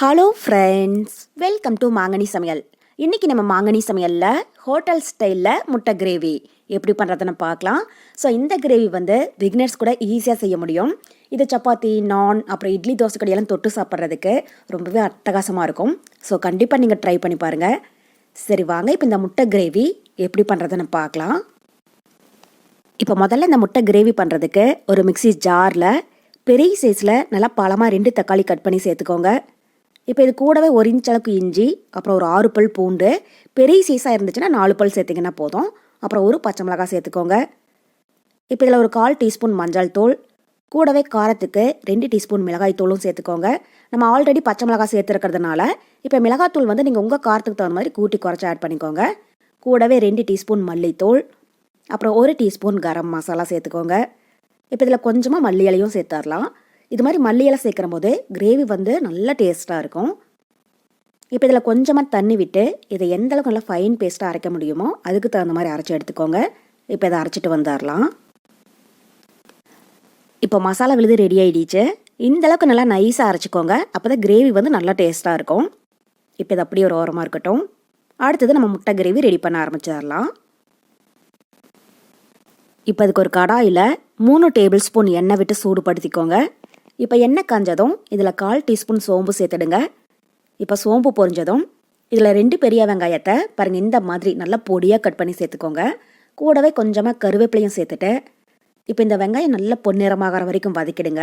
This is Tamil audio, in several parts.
ஹலோ ஃப்ரெண்ட்ஸ் வெல்கம் டு மாங்கனி சமையல் இன்றைக்கி நம்ம மாங்கனி சமையலில் ஹோட்டல் ஸ்டைலில் முட்டை கிரேவி எப்படி பண்ணுறதுன்னு பார்க்கலாம். ஸோ இந்த கிரேவி வந்து பிகினர்ஸ் கூட ஈஸியாக செய்ய முடியும். இது சப்பாத்தி நான் அப்புறம் இட்லி தோசை கடையெல்லாம் தொட்டு சாப்பிட்றதுக்கு ரொம்பவே அட்டகாசமாக இருக்கும். ஸோ கண்டிப்பாக நீங்கள் ட்ரை பண்ணி பாருங்கள் சரி வாங்க. இப்போ இந்த முட்டை கிரேவி எப்படி பண்ணுறதுன்னு பார்க்கலாம். இப்போ முதல்ல இந்த முட்டை கிரேவி பண்ணுறதுக்கு ஒரு மிக்ஸி ஜாரில் பெரிய சைஸில் நல்லா பழமாக ரெண்டு தக்காளி கட் பண்ணி சேர்த்துக்கோங்க. இப்போ இது கூடவே ஒரு இன்ச் அளவுக்கு இஞ்சி அப்புறம் ஒரு ஆறு பல் பூண்டு பெரிய சைஸாக இருந்துச்சுன்னா நாலு பல் சேர்த்திங்கன்னா போதும். அப்புறம் ஒரு பச்சை மிளகாய் சேர்த்துக்கோங்க. இப்போ இதில் ஒரு கால் டீஸ்பூன் மஞ்சள் தூள் கூடவே காரத்துக்கு ரெண்டு டீஸ்பூன் மிளகாய் தூளும் சேர்த்துக்கோங்க. நம்ம ஆல்ரெடி பச்சை மிளகாய் சேர்த்துருக்கிறதுனால இப்போ மிளகாத்தூள் வந்து நீங்கள் உங்கள் காரத்துக்கு தகுந்த மாதிரி கூட்டி குறைச்சி ஆட் பண்ணிக்கோங்க. கூடவே ரெண்டு டீஸ்பூன் மல்லித்தூள் அப்புறம் ஒரு டீஸ்பூன் கரம் மசாலா சேர்த்துக்கோங்க. இப்போ இதில் கொஞ்சமாக மல்லி இலையும் சேர்த்துடலாம் இது மாதிரி மல்லி இலை சேர்க்குற போது கிரேவி வந்து நல்லா டேஸ்ட்டாக இருக்கும். இப்போ இதில் கொஞ்சமாக தண்ணி விட்டு இதை எந்த அளவுக்கு நல்லா ஃபைன் பேஸ்ட்டாக அரைக்க முடியுமோ அதுக்கு தகுந்த மாதிரி அரைச்சி எடுத்துக்கோங்க. இப்போ இதை அரைச்சிட்டு வந்துடலாம். இப்போ மசாலா விழுது ரெடி ஆகிடுச்சு இந்த அளவுக்கு நல்லா நைஸாக அரைச்சிக்கோங்க. அப்போ தான் கிரேவி வந்து நல்லா டேஸ்ட்டாக இருக்கும். இப்போ இது அப்படியே ஒரு ஓரமாக இருக்கட்டும். அடுத்தது நம்ம முட்டை கிரேவி ரெடி பண்ண ஆரம்பிச்சிடலாம். இப்போ அதுக்கு ஒரு கடாயில் மூணு டேபிள் ஸ்பூன் எண்ணெய் விட்டு சூடுபடுத்திக்கோங்க. இப்போ எண்ணெய் காஞ்சதும் இதில் கால் டீஸ்பூன் சோம்பு சேர்த்துடுங்க. இப்போ சோம்பு பொரிஞ்சதும் இதில் ரெண்டு பெரிய வெங்காயத்தை பாருங்கள் இந்த மாதிரி நல்லா பொடியாக கட் பண்ணி சேர்த்துக்கோங்க. கூடவே கொஞ்சமாக கருவேப்பிலையும் சேர்த்துட்டு இப்போ இந்த வெங்காயம் நல்ல பொன்னிறமாகற வரைக்கும் வதக்கிடுங்க.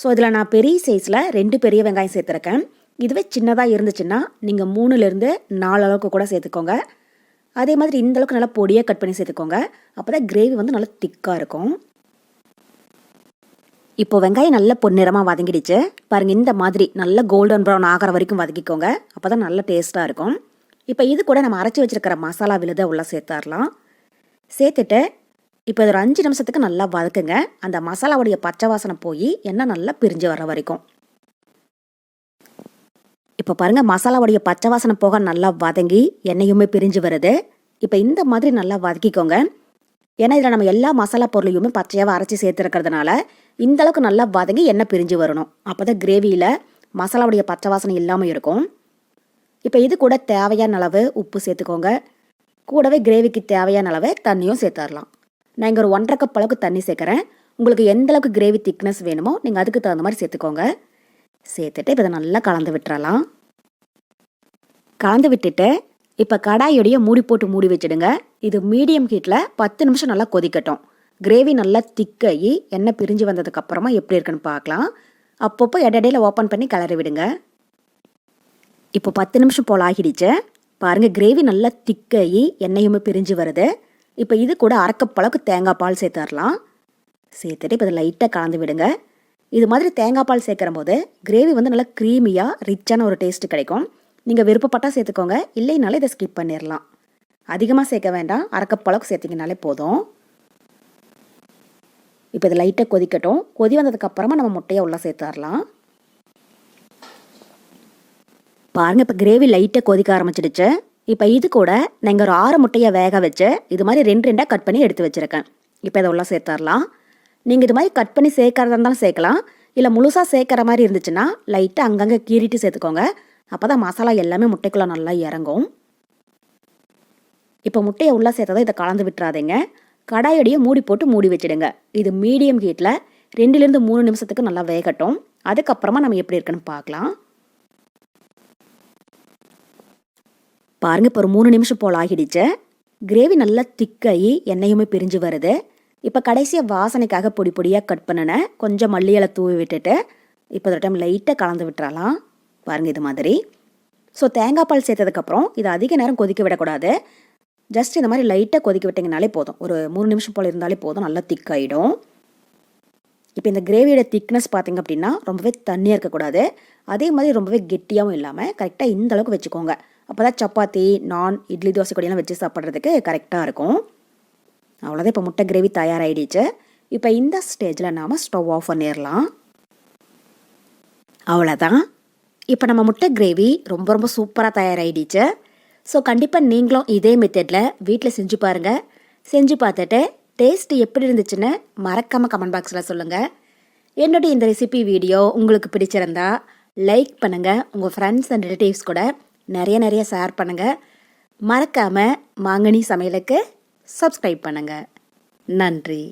ஸோ இதில் நான் பெரிய சைஸில் ரெண்டு பெரிய வெங்காயம் சேர்த்துருக்கேன். இதுவே சின்னதாக இருந்துச்சுன்னா நீங்கள் மூணுலேருந்து நாலு அளவுக்கு கூட சேர்த்துக்கோங்க. அதே மாதிரி இந்த அளவுக்கு நல்லா பொடியாக கட் பண்ணி சேர்த்துக்கோங்க. அப்போ தான் கிரேவி வந்து நல்லா திக்காக இருக்கும். இப்போ வெங்காயம் நல்ல பொன்னிறமாக வதங்கிடுச்சு. பாருங்கள் இந்த மாதிரி நல்ல கோல்டன் ப்ரௌன் ஆகிற வரைக்கும் வதக்கிக்கோங்க. அப்போ தான் நல்ல டேஸ்ட்டாக இருக்கும். இப்போ இது கூட நம்ம அரைச்சி வச்சிருக்கிற மசாலா விழுத உள்ள சேர்த்தாரலாம். சேர்த்துட்டு இப்போ ஒரு அஞ்சு நிமிஷத்துக்கு நல்லா வதக்குங்க. அந்த மசாலாவுடைய பச்சை வாசனை போய் எண்ணெய் நல்லா பிரிஞ்சு வர வரைக்கும். இப்போ பாருங்கள் மசாலாவுடைய பச்சை வாசனை போக நல்லா வதங்கி எண்ணெயுமே பிரிஞ்சு வருது. இப்போ இந்த மாதிரி நல்லா வதக்கிக்கோங்க. ஏன்னா இதில் நம்ம எல்லா மசாலா பொருளையுமே பச்சையாக அரைச்சி சேர்த்துருக்கிறதுனால இந்த அளவுக்கு நல்லா வதங்கி எண்ணெய் பிரிஞ்சு வரணும். அப்போ தான் கிரேவியில் மசாலாவுடைய பச்சை வாசனை இல்லாமல் இருக்கும். இப்போ இது கூட தேவையான அளவு உப்பு சேர்த்துக்கோங்க. கூடவே கிரேவிக்கு தேவையான அளவு தண்ணியும் சேர்த்துடலாம் நான் இங்கே ஒரு ஒன்றரை கப் அளவுக்கு தண்ணி சேர்க்குறேன். உங்களுக்கு எந்த அளவுக்கு கிரேவி திக்னஸ் வேணுமோ நீங்கள் அதுக்கு தகுந்த மாதிரி சேர்த்துக்கோங்க. சேர்த்துட்டு இப்போ இதை நல்லா கலந்து விட்டுறலாம். கலந்து விட்டுட்டு இப்போ கடாயோடைய மூடி போட்டு மூடி வச்சிடுங்க. இது மீடியம் ஹீட்டில் பத்து நிமிஷம் நல்லா கொதிக்கட்டும். கிரேவி நல்லா திக்காகி எண்ணெய் பிரிஞ்சு வந்ததுக்கப்புறமா எப்படி இருக்குன்னு பார்க்கலாம். அப்பப்போ இடையில ஓப்பன் பண்ணி கிளறி விடுங்க. இப்போ பத்து நிமிஷம் போல் ஆகிடுச்சு. பாருங்கள் கிரேவி நல்லா திக்காகி எண்ணெயுமே பிரிஞ்சு வருது. இப்போ இது கூட அரைக்கப்பளவுக்கு தேங்காய் பால் சேர்த்துடலாம். சேர்த்துட்டு இப்போ இதை லைட்டாக கலந்து விடுங்க. இது மாதிரி தேங்காய் பால் சேர்க்குற போது கிரேவி வந்து நல்லா க்ரீமியாக ரிச்சான ஒரு டேஸ்ட்டு கிடைக்கும். நீங்கள் விருப்பப்பட்டால் சேர்த்துக்கோங்க. இல்லைனாலும் இதை ஸ்கிப் பண்ணிடலாம். அதிகமாக சேர்க்க வேண்டாம். அரைக்கப்பளவுக்கு சேர்த்திங்கனாலே போதும். இப்போ இது லைட்டாக கொதிக்கட்டும். கொதி வந்ததுக்கப்புறமா நம்ம முட்டையை உள்ளே சேர்த்துடலாம். பாருங்கள் இப்போ கிரேவி லைட்டாக கொதிக்க ஆரம்பிச்சிடுச்சு. இப்போ இது கூட நான் இங்கே ஒரு ஆறு முட்டையை வேக வச்சு இது மாதிரி ரெண்டு ரெண்டாக கட் பண்ணி எடுத்து வச்சுருக்கேன். இப்போ இதை உள்ளே சேர்த்துடலாம். நீங்கள் இது மாதிரி கட் பண்ணி சேர்க்கறதா இருந்தாலும் சேர்க்கலாம். இல்லை முழுசாக சேர்க்குற மாதிரி இருந்துச்சுன்னா லைட்டாக அங்கங்கே கீறிட்டு சேர்த்துக்கோங்க. அப்போ தான் மசாலா எல்லாமே முட்டைக்குள்ளே நல்லா இறங்கும். இப்போ முட்டையை உள்ளே சேர்த்ததை இதை கலந்து விட்டுறாதீங்க. கடாயடியை மூடி போட்டு மூடி வச்சிடுங்க. இது மீடியம் ஹீட்டில் ரெண்டுலேருந்து மூணு நிமிஷத்துக்கு நல்லா வேகட்டும். அதுக்கப்புறமா நம்ம எப்படி இருக்குன்னு பார்க்கலாம். பாருங்கள் இப்போ ஒரு மூணு நிமிஷம் போல் ஆகிடுச்சு. கிரேவி நல்லா திக்காகி எண்ணெயுமே பிரிஞ்சு வருது. இப்போ கடைசியாக வாசனைக்காக பொடி பொடியாக கட் பண்ணினேன் கொஞ்சம் மல்லி இலை தூவி விட்டுட்டு இப்போ ஒரு டைம் லைட்டாக கலந்து விட்டுறலாம். பாருங்கள் இது மாதிரி. ஸோ தேங்காய் பால் சேர்த்ததுக்கப்புறம் இதை அதிக நேரம் கொதிக்க விடக்கூடாது. ஜஸ்ட் இந்த மாதிரி லைட்டாக கொதிக்க விட்டிங்கனாலே போதும். ஒரு மூணு நிமிஷம் போல் இருந்தாலே போதும். நல்லா ஆகிடும் இப்போ இந்த கிரேவியோட திக்னஸ் பார்த்திங்க அப்படின்னா ரொம்பவே தண்ணியாக இருக்கக்கூடாது. அதே மாதிரி ரொம்பவே கெட்டியாகவும் இல்லாமல் கரெக்டாக இந்த அளவுக்கு வச்சுக்கோங்க. அப்போ தான் சப்பாத்தி நான் இட்லி தோசை கொடியெல்லாம் வச்சு சாப்பிட்றதுக்கு கரெக்டாக இருக்கும். அவ்வளோதான் இப்போ முட்டை கிரேவி தயாராகிடுச்சு இப்போ இந்த ஸ்டேஜில் நாம் ஸ்டவ் ஆஃப் பண்ணிடலாம். அவ்வளோதான் இப்போ நம்ம முட்டை கிரேவி ரொம்ப ரொம்ப சூப்பராக தயாராகிடுச்சு ஸோ கண்டிப்பாக நீங்களும் இதே மெத்தடில் வீட்டில் செஞ்சு பாருங்கள் செஞ்சு பார்த்துட்டு டேஸ்ட் எப்படி இருந்துச்சுன்னு மறக்காமல் கமெண்ட் பாக்ஸில் சொல்லுங்கள் என்னுடைய இந்த ரெசிபி வீடியோ உங்களுக்கு பிடிச்சிருந்தா லைக் பண்ணுங்கள் உங்கள் ஃப்ரெண்ட்ஸ் அண்ட் ரிலேட்டிவ்ஸ் கூட நிறைய நிறைய ஷேர் பண்ணுங்கள் மறக்காமல் மாங்கனி சமையலுக்கு சப்ஸ்கிரைப் பண்ணுங்கள் நன்றி.